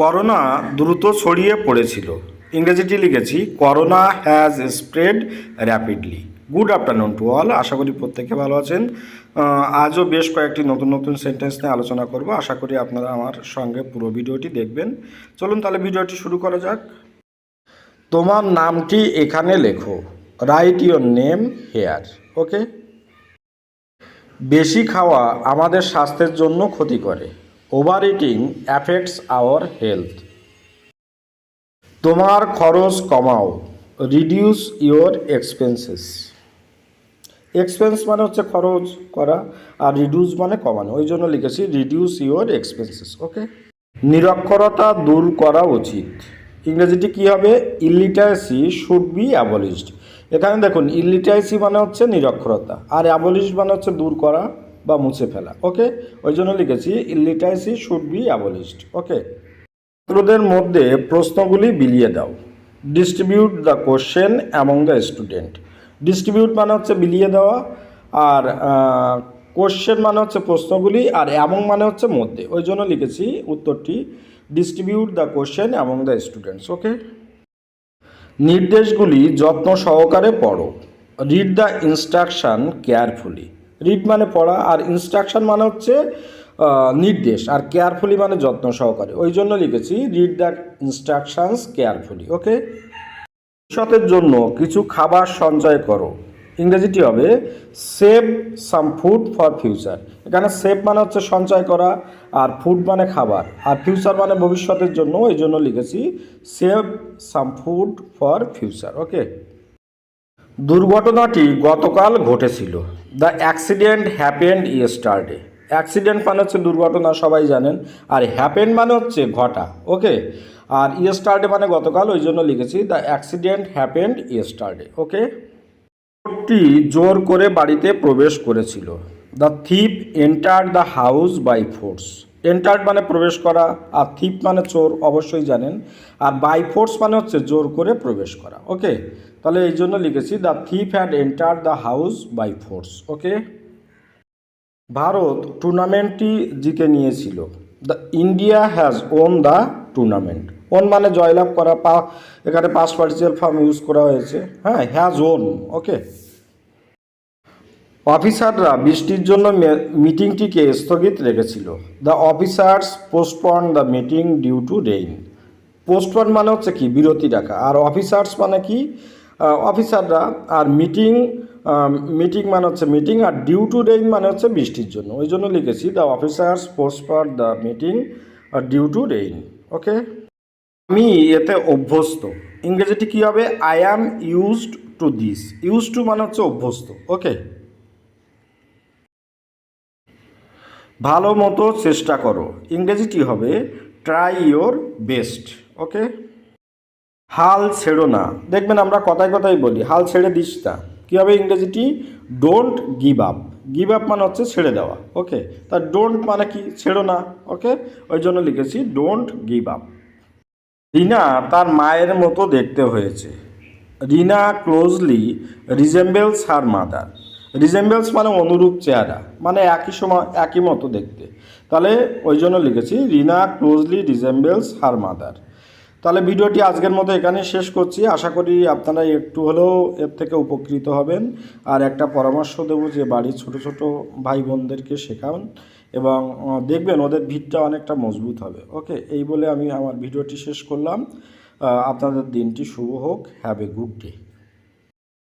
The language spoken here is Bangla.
করোনা দ্রুত ছড়িয়ে পড়েছিল। ইংরেজিটি লিখেছি, corona has spread rapidly good afternoon to all আশা করি প্রত্যেকে ভালো আছেন। আজও বেশ কয়েকটি নতুন নতুন সেন্টেন্স নিয়ে আলোচনা করব। আশা করি আপনারা আমার সঙ্গে পুরো ভিডিওটি দেখবেন। চলুন তাহলে ভিডিওটি শুরু করা যাক। তোমার নামটি এখানে লেখো। Write your name here okay বেশি খাওয়া আমাদের স্বাস্থ্যের জন্য ক্ষতি করে over eating affects our health. তোমার খরচ কমাও, রিডিউস ইওর এক্সপেন্সেস। এক্সপেন্স মানে হচ্ছে খরচ করা আর রিডিউস মানে কমানো, ওই জন্য লিখেছি রিডিউস ইওর এক্সপেন্সেস, ওকে? নিরক্ষরতা দূর করা উচিত। ইংরেজিটি কী হবে? Illiteracy should be abolished. এখানে দেখুন ইলিটারেসি মানে হচ্ছে নিরক্ষরতা, আর অ্যাবলিশড মানে হচ্ছে দূর করা বা মুছে ফেলা ওকে ওই জন্য লিখেছি illiteracy should be abolished okay ছাত্রদের মধ্যে প্রশ্নগুলি বিলিয়ে দাও। Distribute the question among the student distribute মানে হচ্ছে বিলিয়ে দেওয়া, আর কোশ্চেন মানে হচ্ছে প্রশ্নগুলি, আর অ্যামং মানে হচ্ছে মধ্যে। ওই জন্য লিখেছি উত্তরটি distribute the question among the students okay নির্দেশগুলি যত্ন সহকারে পড়ো। Read the instruction carefully read মানে পড়া আর ইনস্ট্রাকশন মানে হচ্ছে নির্দেশ আর কেয়ারফুলি মানে যত্ন সহকারে। ওই জন্য লিখেছি read the instructions carefully okay ভবিষ্যতের জন্য কিছু খাবার সঞ্চয় করো। ইংরেজিটি হবে save some food for future এখানে সেভ মানে হচ্ছে সঞ্চয় করা আর ফুড মানে খাবার। আর ফিউচার মানে ভবিষ্যতের জন্য এই জন্য লিখেছি save some food for future okay দুর্ঘটনাটি গতকাল ঘটেছিল। The accident happened yesterday accident মানে হচ্ছে দুর্ঘটনা, সবাই জানেন। আর হ্যাপেন মানে হচ্ছে ঘটা ওকে আর ইয়েস্টারডে মানে গতকাল, ওই জন্য লিখেছি the accident happened yesterday okay চোরটি জোর করে বাড়িতে প্রবেশ করেছিল। The thief enter the house by force entered মানে প্রবেশ করা আর থিপ মানে চোর অবশ্যই জানেন। আর বাই ফোর্স মানে হচ্ছে জোর করে প্রবেশ করা ওকে তাহলে এই জন্য লিখেছি the thief had enter the house by force okay Bharat টুর্নামেন্টটি জিতে নিয়েছিল। The India has won the tournament won মানে জয়লাভ করা, পা এখানে পাস পার্টিসিয়াল ফর্ম ইউজ করা হয়েছে। হ্যাঁ হ্যাজ ওন ওকে অফিসাররা বৃষ্টির জন্য মিটিংটিকে স্থগিত রেখেছিল। The officers postpone the meeting due to rain postpone মানে হচ্ছে কি? বিরতি রাখা। আর অফিসার্স মানে কি? অফিসাররা আর মিটিং মিটিং মানে হচ্ছে মিটিং আর ডিউ টু রেইন মানে হচ্ছে বৃষ্টির জন্য। ওই জন্য লিখেছি the officers postpone the meeting due to rain okay আমি এতে অভ্যস্ত। ইংরেজিটি কী হবে? I am used to this use to মানে হচ্ছে অভ্যস্ত। ওকে ভালো মতো চেষ্টা করো। ইংরেজিটি হবে? ট্রাই ইয়োর বেস্ট ওকে হাল ছেড়ো না। দেখবেন আমরা কথায় কথায় বলি, হাল ছেড়ে দিস না কী হবে ইংরেজিটি? Don't give up give up মানে হচ্ছে ছেড়ে দেওয়া ওকে তা ডোন্ট মানে কি? ছেড়ো না ওকে ওই জন্য লিখেছি ডোন্ট গিভ আপ রিনা তার মায়ের মতো দেখতে হয়েছে। Rina closely resembles her mother resembles মানে অনুরূপ চেহারা মানে একই সময় একই মতো দেখতে। তাহলে ওই জন্য লিখেছি Rina closely resembles her mother তাহলে ভিডিওটি আজকের মতো এখানে শেষ করছি। আশা করি আপনারা একটু হলেও এর থেকে উপকৃত হবেন। আর একটা পরামর্শ দেবো যে বাড়ির ছোট ছোট ভাই বোনদেরকে শেখান এবং দেখবেন ওদের ভিতটা অনেকটা মজবুত হবে। ওকে, এই বলে আমি আমার ভিডিওটি শেষ করলাম। আপনাদের দিনটি শুভ হোক। Have a good day